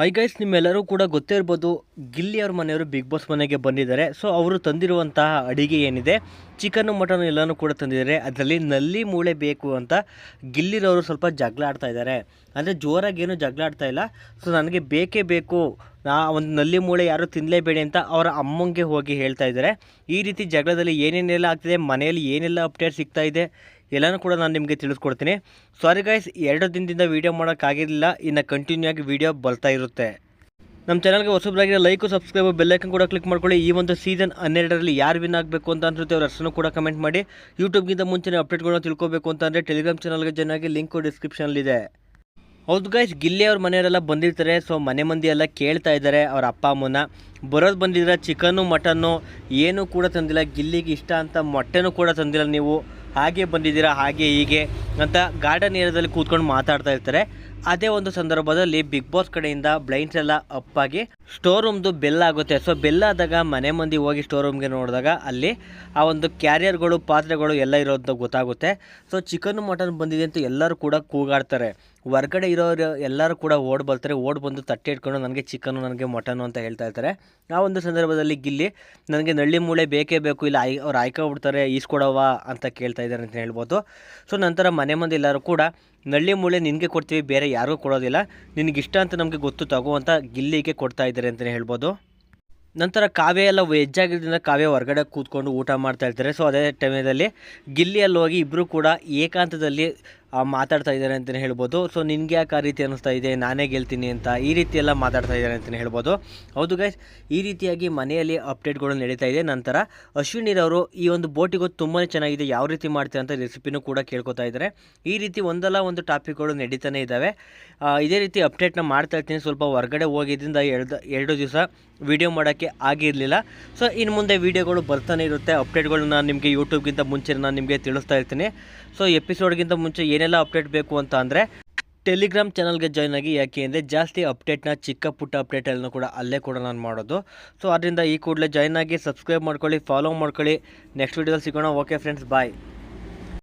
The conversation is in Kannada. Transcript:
ಹೈ ಗೈಸ್ ನಿಮ್ಮೆಲ್ಲರೂ ಕೂಡ ಗೊತ್ತೇ ಇರ್ಬೋದು, ಗಿಲ್ಲಿ ಅವ್ರ ಮನೆಯವರು ಬಿಗ್ ಬಾಸ್ ಮನೆಗೆ ಬಂದಿದ್ದಾರೆ. ಸೊ ಅವರು ತಂದಿರುವಂತಹ ಅಡಿಗೆ ಏನಿದೆ ಚಿಕನ್ನು ಮಟನ್ ಎಲ್ಲನೂ ಕೂಡ ತಂದಿದ್ದಾರೆ. ಅದರಲ್ಲಿ ನಲ್ಲಿ ಮೂಳೆ ಬೇಕು ಅಂತ ಗಿಲ್ಲಿರವರು ಸ್ವಲ್ಪ ಜಗಳ ಆಡ್ತಾ ಇದ್ದಾರೆ. ಅಂದರೆ ಜೋರಾಗಿ ಏನೂ ಜಗಳ ಆಡ್ತಾ ಇಲ್ಲ. ಸೊ ನನಗೆ ಬೇಕೇ ಬೇಕು. ಆ ಒಂದು ನಲ್ಲಿ ಮೂಳೆ ಯಾರು ತಿನ್ನಲೇಬೇಡಿ ಅಂತ ಅವರ ಅಮ್ಮಂಗೆ ಹೋಗಿ ಹೇಳ್ತಾ ಇದ್ದಾರೆ. ಈ ರೀತಿ ಜಗಳದಲ್ಲಿ ಏನೇನೆಲ್ಲ ಆಗ್ತಿದೆ, ಮನೆಯಲ್ಲಿ ಏನೆಲ್ಲ ಅಪ್ಡೇಟ್ ಸಿಗ್ತಾ ಇದೆ ಎಲ್ಲನೂ ಕೂಡ ನಾನು ನಿಮಗೆ ತಿಳಿಸ್ಕೊಡ್ತೀನಿ. ಸಾರಿ ಗೈಸ್ ಎರಡು ದಿನದಿಂದ ವೀಡಿಯೋ ಮಾಡೋಕ್ಕಾಗಿರಲಿಲ್ಲ. ಇನ್ನು ಕಂಟಿನ್ಯೂ ಆಗಿ ವೀಡಿಯೋ ಬರ್ತಾ ಇರುತ್ತೆ. ನಮ್ಮ ಚಾನಲ್ಗೆ ಹೊಸಬರಾಗಿ ಲೈಕು ಸಬ್ಸ್ಕ್ರೈಬ್ ಬೆಲ್ಲೈಕನ್ ಕೂಡ ಕ್ಲಿಕ್ ಮಾಡ್ಕೊಳ್ಳಿ. ಈ ಒಂದು ಸೀಸನ್ ಹನ್ನೆರಡರಲ್ಲಿ ಯಾರು ವಿನ್ ಆಗಬೇಕು ಅಂತ ಅನ್ಸುತ್ತೆ ಅವ್ರ ಹೆಸರು ಕೂಡ ಕಮೆಂಟ್ ಮಾಡಿ. ಯೂಟ್ಯೂಬ್ಗಿಂತ ಮುಂಚೆನೇ ಅಪ್ಡೇಟ್ಗಳನ್ನ ತಿಳ್ಕೊಬೇಕು ಅಂತಂದರೆ ಟೆಲಿಗ್ರಾಮ್ ಚಾನಲ್ಗೆ ಚೆನ್ನಾಗಿ ಲಿಂಕು ಡಿಸ್ಕ್ರಿಪ್ಷನಲ್ಲಿದೆ ಹೌದು ಗೈಸ್ ಗಿಲ್ಲಿ ಅವ್ರ ಮನೆಯವರೆಲ್ಲ ಬಂದಿರ್ತಾರೆ. ಸೊ ಮನೆ ಮಂದಿ ಎಲ್ಲ ಕೇಳ್ತಾ ಇದ್ದಾರೆ ಅವ್ರ ಅಪ್ಪ ಅಮ್ಮನ ಬರೋದು ಬಂದಿದ್ರೆ ಚಿಕನ್ನು ಮಟನ್ನು ಏನೂ ಕೂಡ ತಂದಿಲ್ಲ. ಗಿಲ್ಲಿಗೆ ಇಷ್ಟ ಅಂತ ಮೊಟ್ಟೆನೂ ಕೂಡ ತಂದಿಲ್ಲ ನೀವು. ಹಾಗೆ ಬಂದಿದ್ದೀರಾ ಹಾಗೆ ಹೀಗೆ ಅಂತ ಗಾರ್ಡನ್ ಏರಿಯಾದಲ್ಲಿ ಕೂತ್ಕೊಂಡು ಮಾತಾಡ್ತಾ ಇರ್ತಾರೆ. ಅದೇ ಒಂದು ಸಂದರ್ಭದಲ್ಲಿ ಬಿಗ್ ಬಾಸ್ ಕಡೆಯಿಂದ ಬ್ಲೈಂಡ್ಸ್ ಎಲ್ಲ ಅಪ್ಪಾಗಿ ಸ್ಟೋರ್ ರೂಮ್ದು ಬೆಲ್ ಆಗುತ್ತೆ. ಸೊ ಬೆಲ್ ಆದಾಗ ಮನೆ ಮಂದಿ ಹೋಗಿ ಸ್ಟೋರ್ ರೂಮ್ಗೆ ನೋಡಿದಾಗ ಅಲ್ಲಿ ಆ ಒಂದು ಕ್ಯಾರಿಯರ್ಗಳು ಪಾತ್ರೆಗಳು ಎಲ್ಲ ಇರೋದು ಗೊತ್ತಾಗುತ್ತೆ. ಸೊ ಚಿಕನ್ ಮಟನ್ ಬಂದಿದೆ ಅಂತ ಎಲ್ಲರೂ ಕೂಡ ಕೂಗಾಡ್ತಾರೆ. ಹೊರಗಡೆ ಇರೋರು ಎಲ್ಲರೂ ಕೂಡ ಓಡ್ ಬರ್ತಾರೆ. ಓಡ್ ಬಂದು ತಟ್ಟೆ ಇಟ್ಕೊಂಡು ನನಗೆ ಚಿಕನ್ ನನಗೆ ಮಟನು ಅಂತ ಹೇಳ್ತಾ ಇರ್ತಾರೆ. ಆ ಒಂದು ಸಂದರ್ಭದಲ್ಲಿ ಗಿಲ್ಲಿ, ನನಗೆ ನಳ್ಳಿ ಮೂಳೆ ಬೇಕೇ ಬೇಕು. ಇಲ್ಲ ಐ ಅವ್ರು ಆಯ್ಕೊಬಿಡ್ತಾರೆ ಈಸ್ಕೊಡವಾ ಅಂತ ಕೇಳ್ತಾ ಇದ್ದಾರೆ ಅಂತ ಹೇಳ್ಬೋದು. ಸೊ ನಂತರ ಮನೆ ಮಂದಿ ಎಲ್ಲರೂ ಕೂಡ ನಳ್ಳಿ ಮೂಳೆ ನಿನಗೆ ಕೊಡ್ತೀವಿ, ಬೇರೆ ಯಾರಿಗೂ ಕೊಡೋದಿಲ್ಲ. ನಿನಗಿಷ್ಟ ಅಂತ ನಮಗೆ ಗೊತ್ತು, ತಗೋ ಅಂತ ಗಿಲ್ಲಿಗೆ ಕೊಡ್ತಾ ಇದ್ದಾರೆ ಅಂತಲೇ ಹೇಳ್ಬೋದು. ನಂತರ ಕಾವ್ಯ ಎಲ್ಲ ಹೆಜ್ಜಾಗಿದ್ದರಿಂದ ಕಾವ್ಯ ಹೊರಗಡೆ ಕೂತ್ಕೊಂಡು ಊಟ ಮಾಡ್ತಾ ಇರ್ತಾರೆ. ಸೊ ಅದೇ ಟೈಮಲ್ಲಿ ಗಿಲ್ಲಿಯಲ್ಲಿ ಹೋಗಿ ಇಬ್ಬರು ಕೂಡ ಏಕಾಂತದಲ್ಲಿ ಮಾತಾಡ್ತಾ ಇದ್ದಾರೆ ಅಂತಲೇ ಹೇಳ್ಬೋದು. ಸೊ ನಿನಗೆ ಯಾಕೆ ಆ ರೀತಿ ಅನ್ನಿಸ್ತಾ ಇದೆ? ನಾನೇ ಗೆಲ್ತೀನಿ ಅಂತ ಈ ರೀತಿ ಎಲ್ಲ ಮಾತಾಡ್ತಾ ಇದ್ದಾರೆ ಅಂತಲೇ ಹೇಳ್ಬೋದು. ಹೌದು ಗೈಸ್ ಈ ರೀತಿಯಾಗಿ ಮನೆಯಲ್ಲಿ ಅಪ್ಡೇಟ್ಗಳು ನಡೀತಾ ಇದೆ. ನಂತರ ಅಶ್ವಿನಿರವರು ಈ ಒಂದು ಬೋಟಿಗೂ ತುಂಬಾ ಚೆನ್ನಾಗಿದೆ, ಯಾವ ರೀತಿ ಮಾಡ್ತಾರೆ ಅಂತ ರೆಸಿಪಿನೂ ಕೂಡ ಕೇಳ್ಕೊತಾ ಇದ್ದಾರೆ. ಈ ರೀತಿ ಒಂದಲ್ಲ ಒಂದು ಟಾಪಿಕ್ಗಳು ನಡೀತಾನೆ ಇದ್ದಾವೆ. ಇದೇ ರೀತಿ ಅಪ್ಡೇಟ್ನ ಮಾಡ್ತಾ ಇರ್ತೀನಿ. ಸ್ವಲ್ಪ ಹೊರಗಡೆ ಹೋಗಿದ್ದರಿಂದ ಎರಡು ಎರಡು ದಿವಸ ವಿಡಿಯೋ ಮಾಡೋಕ್ಕೆ ಆಗಿರಲಿಲ್ಲ. ಸೊ ಇನ್ನು ಮುಂದೆ ವೀಡಿಯೋಗಳು ಬರ್ತಾನೆ ಇರುತ್ತೆ. ಅಪ್ಡೇಟ್ಗಳನ್ನ ನಿಮಗೆ ಯೂಟ್ಯೂಬ್ಗಿಂತ ಮುಂಚೆ ನಾನು ನಿಮಗೆ ತಿಳಿಸ್ತಾ ಇರ್ತೀನಿ. ಸೊ ಎಪಿಸೋಡ್ಗಿಂತ ಮುಂಚೆ ಏನೆಲ್ಲ ಅಪ್ಡೇಟ್ ಬೇಕು ಅಂತ ಅಂದರೆ ಟೆಲಿಗ್ರಾಮ್ ಚಾನಲ್ಗೆ ಜಾಯ್ನ್ ಆಗಿ ಯಾಕೆ ಅಂದರೆ ಜಾಸ್ತಿ ಅಪ್ಡೇಟ್ನ ಚಿಕ್ಕ ಪುಟ್ಟ ಅಪ್ಡೇಟ್ ಎಲ್ಲ ಕೂಡ ಅಲ್ಲೇ ಕೂಡ ನಾನು ಮಾಡೋದು. ಸೊ ಅದರಿಂದ ಈ ಕೂಡಲೇ ಜಾಯ್ನ್ ಆಗಿ ಸಬ್ಸ್ಕ್ರೈಬ್ ಮಾಡ್ಕೊಳ್ಳಿ ಫಾಲೋ ಮಾಡ್ಕೊಳ್ಳಿ. ನೆಕ್ಸ್ಟ್ ವೀಡಿಯೋದಲ್ಲಿ ಸಿಗೋಣ. Okay friends bye